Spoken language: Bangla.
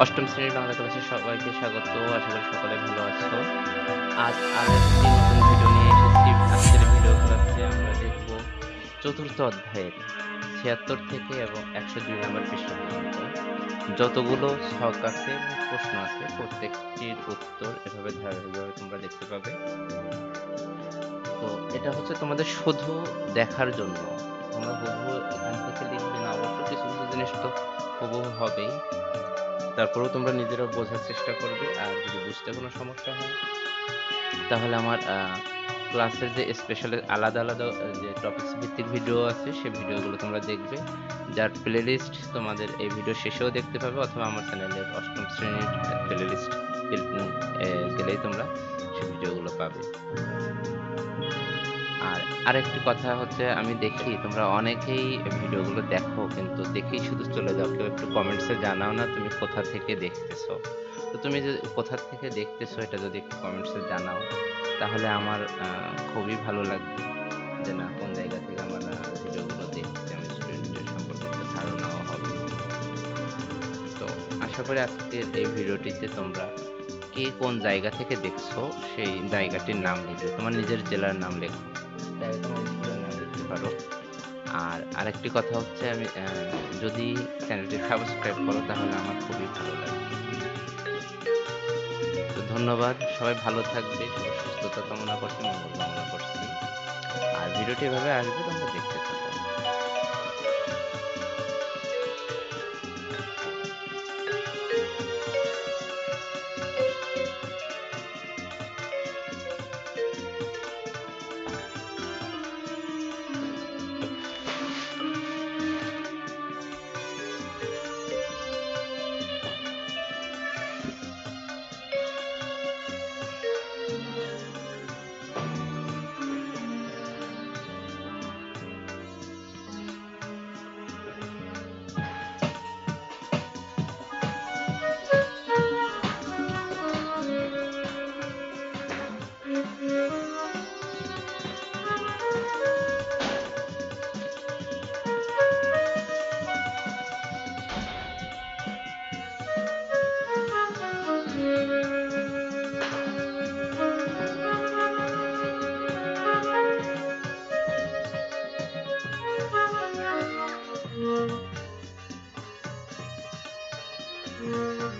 অষ্টম শ্রেণির বাংলা ক্লাসে সবাইকে স্বাগত। আশা করি সকলে ভালো আছো। আজ আরেকটি নতুন ভিডিও নিয়ে এসেছি। আজকের ভিডিও ক্লাসে আমরা দেখব চতুর্থ অধ্যায়ের ছিয়াত্তর থেকে এবং একশো দুই নম্বর পৃষ্ঠ পর্যন্ত। যতগুলো ছক আছে প্রশ্ন আছে, প্রত্যেকটির উত্তর এভাবে ধারাবাহিকভাবে তোমরা দেখতে পাবে। তো এটা হচ্ছে তোমাদের শুধু দেখার জন্য। তোমরা হুবহু এখান থেকে লিখবে না, অবশ্য কিছু কিছু জিনিস তো হুবহু হবেই। তারপরেও তোমরা নিজেরা বোঝার চেষ্টা করবে, আর যদি বুঝতে কোনো সমস্যা হয়, তাহলে আমার ক্লাসের যে স্পেশাল আলাদা আলাদা যে টপিকস ভিত্তিক ভিডিও আছে সেই ভিডিওগুলো তোমরা দেখবে। যার প্লেলিস্ট তোমাদের এই ভিডিও শেষেও দেখতে পাবে, অথবা আমার চ্যানেলের অষ্টম শ্রেণির প্লেলিস্ট গেলেই তোমরা সেই ভিডিওগুলো পাবে। আর আরেকটি কথা হচ্ছে, আমি দেখি তোমরা অনেকেই ভিডিওগুলো দেখো, কিন্তু দেখেই শুধু চলে যাও, কেউ একটু কমেন্টসে জানাও না তুমি কোথা থেকে দেখতেছো। তো তুমি যদি কোথা থেকে দেখতেছো এটা যদি একটু কমেন্টসে জানাও, তাহলে আমার খুবই ভালো লাগবে যে না, কোন জায়গা থেকে আমার ভিডিওগুলো দেখছে, আমি স্টুডেন্টের সম্পর্কে একটা ধারণাও হবে। তো আশা করি আজকের এই ভিডিওটিতে তোমরা কে কোন জায়গা থেকে দেখছ, সেই জায়গাটির নাম লিখবে, তোমার নিজের জেলার নাম লেখো। চাইলে তোমার স্কুলের নাম দেখতে পারো আর আরেকটি কথা হচ্ছে আমি যদি চ্যানেলটি সাবস্ক্রাইব করো, তাহলে আমার খুবই ভালো লাগবে তো ধন্যবাদ, সবাই ভালো থাকবে সবাই সুস্থতা কামনা করছি, মঙ্গল কামনা করছি। আর ভিডিওটি এভাবে আসবে, তোমরা দেখতে থাকো। Müzik